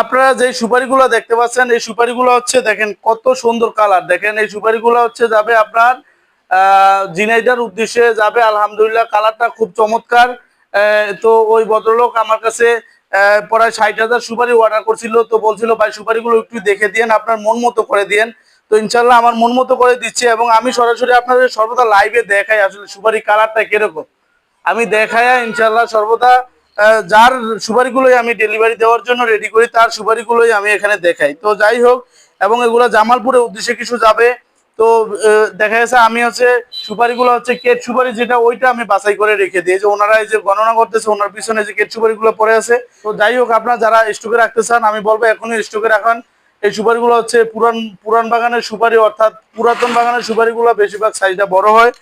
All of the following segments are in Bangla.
আপনারা যে সুপারিগুলো দেখতে পাচ্ছেন, এই সুপারিগুলো হচ্ছে দেখেন কত সুন্দর কালার। দেখেন এই সুপারিগুলো হচ্ছে যাবে আপনার ঝিনাইদার উদ্দেশ্যে যাবে। আলহামদুলিল্লাহ কালারটা খুব চমৎকার। তো ওই ভদ্রলোক আমার কাছে প্রায় ষাট হাজার সুপারি অর্ডার করছিল। তো বলছিল, ভাই, সুপারিগুলো একটু দেখে দিয়েন, আপনার মন মতো করে দিয়েন। তো ইনশাল্লাহ আমার মন মতো করে দিচ্ছে এবং আমি সরাসরি আপনাদের সর্বদা লাইভে দেখাই আসলে সুপারি কালারটা কীরকম। আমি দেখাই ইনশাল্লাহ সর্বদা যার সুপারিগুলোই আমি ডেলিভারি দেওয়ার জন্য রেডি করি, তার সুপারিগুলোই আমি এখানে দেখাই। তো যাই হোক, এবং এগুলো জামালপুরের উদ্দেশ্যে কিছু যাবে। তো দেখা যাচ্ছে আমি হচ্ছে সুপারিগুলো হচ্ছে কেট সুপারি যেটা, ওইটা আমি বাছাই করে রেখে দিই। যে ওনারা এই যে গণনা করতেছে, ওনার পিছনে যে কেট সুপারিগুলো পড়ে আছে। তো যাই হোক, আপনারা যারা স্টকে রাখতে চান, আমি বলব এখনই স্টকে রাখান। এই সুপারিগুলো হচ্ছে পুরান পুরান বাগানের সুপারি, অর্থাৎ পুরাতন বাগানের সুপারিগুলো বেশিরভাগ সাইজটা বড় হয়।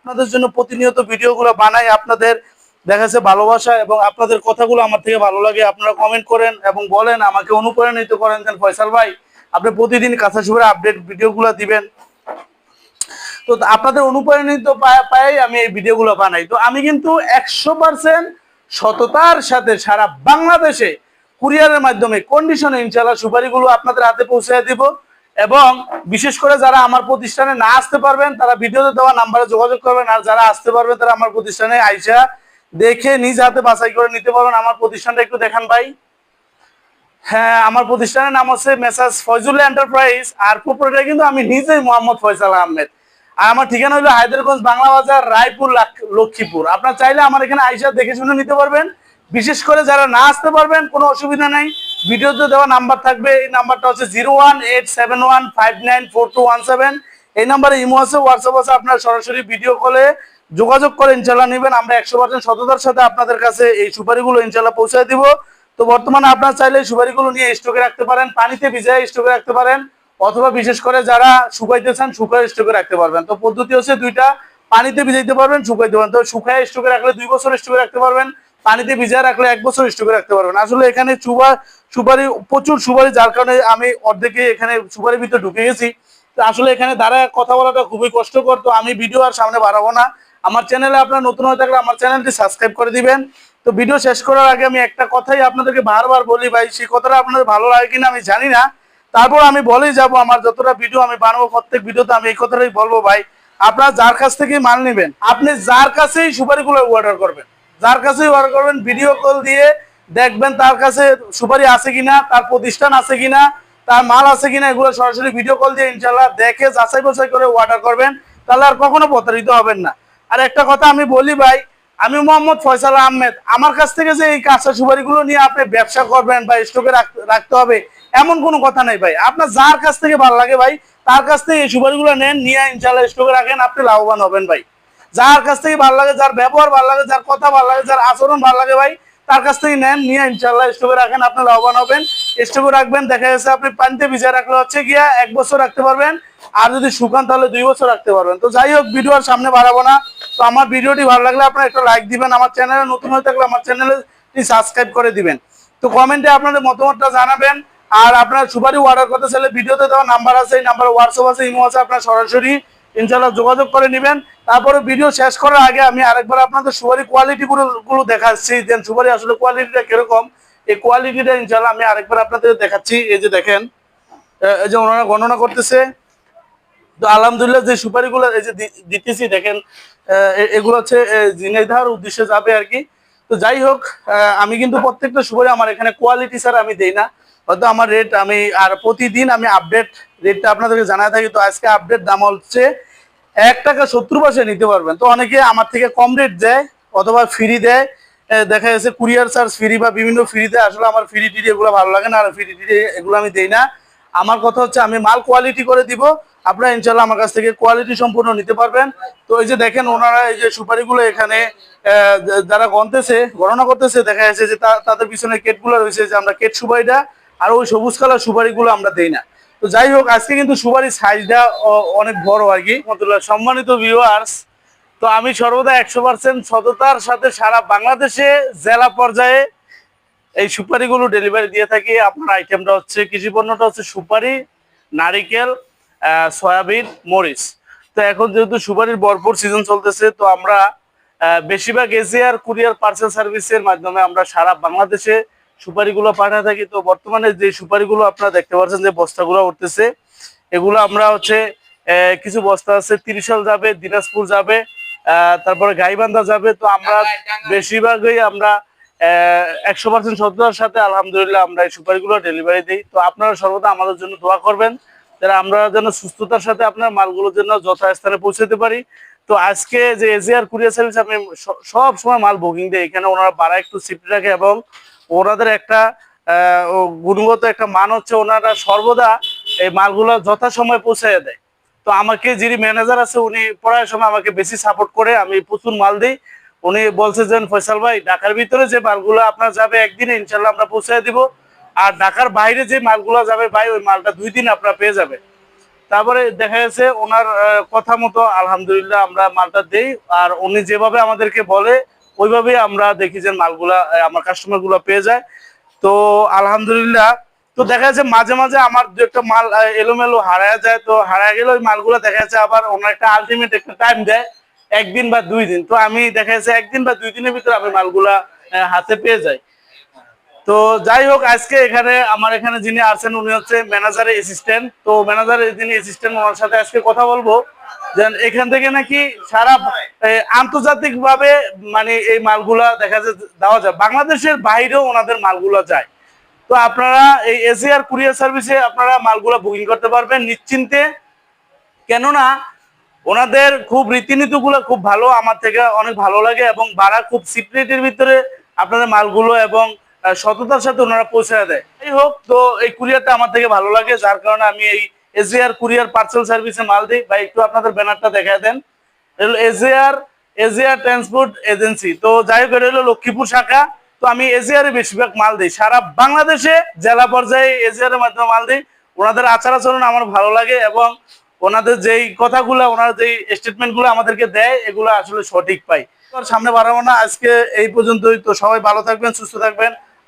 আপনাদের জন্য প্রতিনিয়ত ভিডিওগুলো বানাই। আপনাদের দেখা যাচ্ছে ভালোবাসা এবং আপনাদের কথাগুলো আমার থেকে ভালো লাগে। আপনারা কমেন্ট করেন এবং বলেন, আমাকে অনুপ্রাণিত করেন দেন ফয়সাল ভাই। আপনি প্রতিদিন কাঁচা সুপারি আপডেট ভিডিওগুলো দিবেন। তো আপনাদের অনুপ্রাণিত পায়- আমি এই ভিডিওগুলো বানাই। তো আমি কিন্তু একশো পার্সেন্ট সততার সাথে সারা বাংলাদেশে কুরিয়ারের মাধ্যমে কন্ডিশনে ইনশাল্লাহ সুপারিগুলো আপনাদের হাতে পৌঁছে দিব এবং বিশেষ করে যারা আমার প্রতিষ্ঠানে না আসতে পারবেন, তারা ভিডিওতে দেওয়া নাম্বারে যোগাযোগ করবেন। আর যারা আসতে পারবেন তারা আমার প্রতিষ্ঠানে আইসা দেখে নিজ হাতে বাছাই করে নিতে পারবেন। আমার প্রতিষ্ঠানটা একটু দেখান ভাই। হ্যাঁ আমার প্রতিষ্ঠানের নাম হচ্ছে মেসাজ ফয়জুল এন্টারপ্রাইজ, আর প্রোপারেটর কিন্তু আমি নিজেই মোহাম্মদ ফয়সাল আহমেদ। আর আমার ঠিকানা হলো হায়দ্রারগঞ্জ বাংলা বাজার রায়পুর লক্ষ্মীপুর আপনার চাইলে আমার এখানে আইসা দেখে শুনে নিতে পারবেন। বিশেষ করে যারা না আসতে পারবেন, কোনো অসুবিধা নাই। ভিডিওতে দেওয়া নাম্বার থাকবে। এই নাম্বারটা হচ্ছে zero one eight seven one five nine four two one seven. এই নাম্বারে ইমো আছে, হোয়াটসঅ্যাপ আছে। আপনার সরাসরি ভিডিও কলে যোগাযোগ করে ইনশাল্লাহ নেবেন। আমরা একশো পার্সেন্ট সততার সাথে আপনাদের কাছে এই সুপারিগুলো ইনশাল্লাহ পৌঁছে দিব। তো বর্তমানে আপনার চাইলে সুপারিগুলো নিয়ে স্টকে রাখতে পারেন, পানিতে ভিজায় স্টকে রাখতে পারেন, অথবা বিশেষ করে যারা শুকাইতে চান শুকায় স্টকে রাখতে পারবেন। তো পদ্ধতি হচ্ছে দুইটা, পানিতে ভিজাইতে পারবেন, শুকাইতে পারবেন। তো শুকায় স্টকে রাখলে দুই বছর স্টকে রাখতে পারবেন, পানিতে ভিজায় রাখলে এক বছর স্টকে রাখতে পারবেন। আসলে এখানে চুবা সুপারি, প্রচুর সুপারি, যার কারণে আমি অর্ধেকে এখানে সুপারির ভিতরে ঢুকে গেছি। তো আসলে এখানে দাঁড়ায় কথা বলাটা খুবই কষ্টকর, তো আমি ভিডিও আর সামনে বাড়াবো না। আমার চ্যানেলে আপনার নতুন হয়ে থাকলে আমার চ্যানেলটি সাবস্ক্রাইব করে দিবেন। তো ভিডিও শেষ করার আগে আমি একটা কথাই আপনাদেরকে বারবার বলি ভাই, সেই কথাটা আপনাদের ভালো লাগে কিনা আমি জানি না। তারপর আমি বলেই যাব, আমার যতটা ভিডিও আমি বানাবো, প্রত্যেক ভিডিওতে আমি এই কথাটাই বলব ভাই। আপনারা যার কাছ থেকেই মাল নেবেন, আপনি যার কাছেই সুপারিগুলো অর্ডার করবেন, যার কাছেই অর্ডার করবেন ভিডিও কল দিয়ে দেখবেন তার কাছে সুপারি আছে কিনা, তার প্রতিষ্ঠান আছে কিনা, তার মাল আছে কিনা, এগুলো সরাসরি ভিডিও কল দিয়ে ইনশাল্লাহ দেখে যাচাই বাছাই করে অর্ডার করবেন। তাহলে আর কখনো প্রতারিত হবেন না। আর একটা কথা আমি বলি ভাই, আমি মোহাম্মদ ফয়সাল আহমেদ, আমার কাছ থেকে যে এই কাঁচা সুপারিগুলো নিয়ে আপনি ব্যবসা করবেন বা স্টকে রাখতে হবে, এমন কোনো কথা নেই ভাই। আপনার যার কাছ থেকে ভালো লাগে ভাই, তার কাছ থেকে এই সুপারিগুলো নেন, নিয়ে ইনশাল্লাহ স্টকে রাখেন, আপনি লাভবান হবেন ভাই। যার কাছ থেকে ভালো লাগে, যার ব্যবহার ভালো লাগে, যার কথা ভালো লাগে, যার আচরণ ভালো লাগে ভাই, তার কাছ থেকে নেন, নিয়ে ইনশাল্লাহ স্টকে রাখেন, আপনি লাভবান হবেন। স্টকে রাখবেন, দেখা যাচ্ছে আপনি পানিতে ভিজা রাখলে হচ্ছে গিয়া এক বছর রাখতে পারবেন, আর যদি শুকান তাহলে দুই বছর রাখতে পারবেন। তো যাই হোক ভিডিও আর সামনে বাড়াবো না। তো আমার ভিডিওটি ভালো লাগলে আপনারা একটা লাইক দিবেন, আমার চ্যানেলে নতুন হয়ে থাকলে আমার চ্যানেলটি সাবস্ক্রাইব করে দিবেন। তো কমেন্টে আপনাদের মতামতটা জানাবেন, আর আপনার সুপারি অর্ডার করতে চাইলে ভিডিওতে দেওয়া নাম্বার আছে, এই নাম্বার হোয়াটসঅ্যাপ আছে, ইমো আছে, আপনার সরাসরি ইনশাল্লাহ যোগাযোগ করে নেবেন। তারপরে ভিডিও শেষ করার আগে আমি আরেকবার আপনাদের সুপারি কোয়ালিটি গুলো দেখাচ্ছি, যে সুপারি আসলে কোয়ালিটিটা কীরকম, এই কোয়ালিটিটা ইনশাল্লাহ আমি আরেকবার আপনাদের দেখাচ্ছি। এই যে দেখেন এই যে ওনারা গণনা করতেছে। তো আলহামদুলিল্লাহ যে সুপারিগুলো এই যে দিতেছি, দেখেন এগুলো হচ্ছে জিনেধার উদ্দেশ্যে যাবে আর কি। তো যাই হোক আমি কিন্তু প্রত্যেকটা সুপারি আমার এখানে কোয়ালিটি স্যার আমি দেই না। হয়তো আমার রেট আমি, আর প্রতিদিন আমি আপডেট রেটটা আপনাদেরকে জানায় থাকি। তো আজকে আপডেট দাম হচ্ছে এক টাকা সত্তর পয়সা নিতে পারবেন। তো অনেকে আমার থেকে কম রেট দেয়, অথবা ফ্রি দেয়। দেখা যাচ্ছে কুরিয়ার চার্জ ফ্রি বা বিভিন্ন ফ্রি দেয়। আসলে আমার ফ্রি টিডি এগুলো ভালো লাগে না, আর ফ্রি টিডি এগুলো আমি দেই না। আমার কথা হচ্ছে আমি মাল কোয়ালিটি করে দিব। আপনারা ইনশাল্লাহ আমার কাছ থেকে কোয়ালিটি সম্পূর্ণ নিতে পারবেন। তো এই যে দেখেন ওনারা এই যে সুপারিগুলো এখানে যারা গনতেছে গণনা করতেছে, দেখা যাচ্ছে যে তাদের পিছনে কেটগুলো রয়েছে, যে আমরা কেট সুপারিটা আর ওই সবুজ কালার সুপারিগুলো আমরা দেই না। তো যাই হোক, আজকে কিন্তু সুপারির সাইজটা অনেক বড় আর কি। সম্মানিত ভিউয়ার্স তো আমি সর্বদা একশো পার্সেন্ট সততার সাথে সারা বাংলাদেশে জেলা পর্যায়ে এই সুপারিগুলো ডেলিভারি দিয়ে থাকি। আপনার আইটেমটা হচ্ছে, কৃষি পণ্যটা হচ্ছে সুপারি, নারিকেল সয়াবিন, মরিচ। তো এখন যেহেতু সুপারির ভরপুর সিজন চলতেছে, তো আমরা বেশিরভাগ এসিআর কুরিয়ার পার্সেল সার্ভিসের মাধ্যমে আমরা সারা বাংলাদেশে সুপারিগুলো পাঠায় থাকি। তো বর্তমানে যে সুপারিগুলো আপনারা দেখতে পাচ্ছেন যে বস্তাগুলো উঠতেছে, এগুলো আমরা হচ্ছে কিছু বস্তা আছে, তিরিশাল যাবে, দিনাজপুর যাবে তারপরে গাইবান্ধা যাবে। তো আমরা বেশিরভাগই আমরা একশো পার্সেন্ট সত্যতার সাথে আলহামদুলিল্লাহ আমরা এই সুপারিগুলো ডেলিভারি দিই। তো আপনারা সর্বদা আমাদের জন্য দোয়া করবেন। যারা আমরা যেন সুস্থতার সাথে আপনার মালগুলো যেন যথাস্থানে পৌঁছাতে পারি। তো আজকে যে এজিআর কুরিয়ার সার্ভিস, আমি সব সময় মাল বুকিং দিই। এখানে ওনারা ভাড়া একটু শিফট রাখে এবং ওনাদের একটা গুণগত একটা মান হচ্ছে ওনারা সর্বদা এই মালগুলো যথাসময়ে পৌঁছায় দেয়। তো আমাকে যিনি ম্যানেজার আছে, উনি পড়ার সময় আমাকে বেশি সাপোর্ট করে, আমি প্রচুর মাল দিই। উনি বলছে যে ফয়সাল ভাই, ঢাকার ভিতরে যে মালগুলো আপনার যাবে একদিনে, ইনশাল্লাহ আমরা পৌঁছায় দিব। আর ঢাকার বাইরে যে মালগুলো যাবে, ভাই, ওই মালটা দুই দিন আপনারা পেয়ে যাবে তারপরে দেখা গেছে ওনার কথা মতো আলহামদুলিল্লাহ আমরা মালটা দেই, আর উনি যেভাবে আমাদেরকে বলে, ওইভাবেই আমরা দেখি যে মালগুলা আমার কাস্টমারগুলো পেয়ে যায়। তো আলহামদুলিল্লাহ, তো দেখা যাচ্ছে মাঝে মাঝে আমার দু একটা মাল এলোমেলো হারায় যায়, তো হারায় গেলে ওই মালগুলো দেখা যাচ্ছে আবার ওনার একটা আলটিমেট একটা টাইম দেয়, একদিন বা দুই দিন। তো আমি দেখা যাচ্ছে একদিন বা দুই দিনের ভিতরে আমি মালগুলা হাতে পেয়ে যাই। তো যাই হোক, আজকে এখানে আমার এখানে যিনি আছেন, উনি হচ্ছে ম্যানেজারের অ্যাসিস্ট্যান্ট তো ম্যানেজারের যিনি অ্যাসিস্ট্যান্ট ওনার সাথে আজকে কথা বলব। যেন এখান থেকে নাকি সারা আন্তর্জাতিক ভাবে মানে এই মালগুলা দেখা যায়, দেওয়া যায়। বাংলাদেশের বাইরেও ওনাদের মালগুলা যায়। তো আপনারা এই এসিআর কুরিয়ার সার্ভিসে আপনারা মালগুলা বুকিং করতে পারবেন নিশ্চিন্তে। কেননা ওনাদের খুব রীতিনীতিগুলো খুব ভালো, আমার থেকে অনেক ভালো লাগে এবং ভাড়া খুব সিক্রেটের ভিতরে আপনাদের মালগুলো এবং সততার সাথে ওনারা পৌঁছে দেয়। যাই হোক, তো এই কুরিয়ারটা আমার থেকে ভালো লাগে, যার কারণে আমি এই এজিআর কুরিয়ার পার্সেল সার্ভিসে মাল দিই। বা একটু আপনাদের ব্যানারটা দেখা দেন। এজিআর এজিআর ট্রান্সপোর্ট এজেন্সি তো যাই হোক, এটা হলো লক্ষ্মীপুর শাখা। তো আমি এজিআর বেশিরভাগ মাল দিই। সারা বাংলাদেশে জেলা পর্যায়ে এজিআর এর মাধ্যমে মাল দিই। ওনাদের আচার আচরণ আমার ভালো লাগে এবং ওনাদের যেই কথাগুলো, ওনার যেই স্টেটমেন্টগুলো আমাদেরকে দেয়, এগুলো আসলে সঠিক পাই। সামনে বাড়াবো না। আজকে এই পর্যন্তই। তো সবাই ভালো থাকবেন, সুস্থ থাকবেন।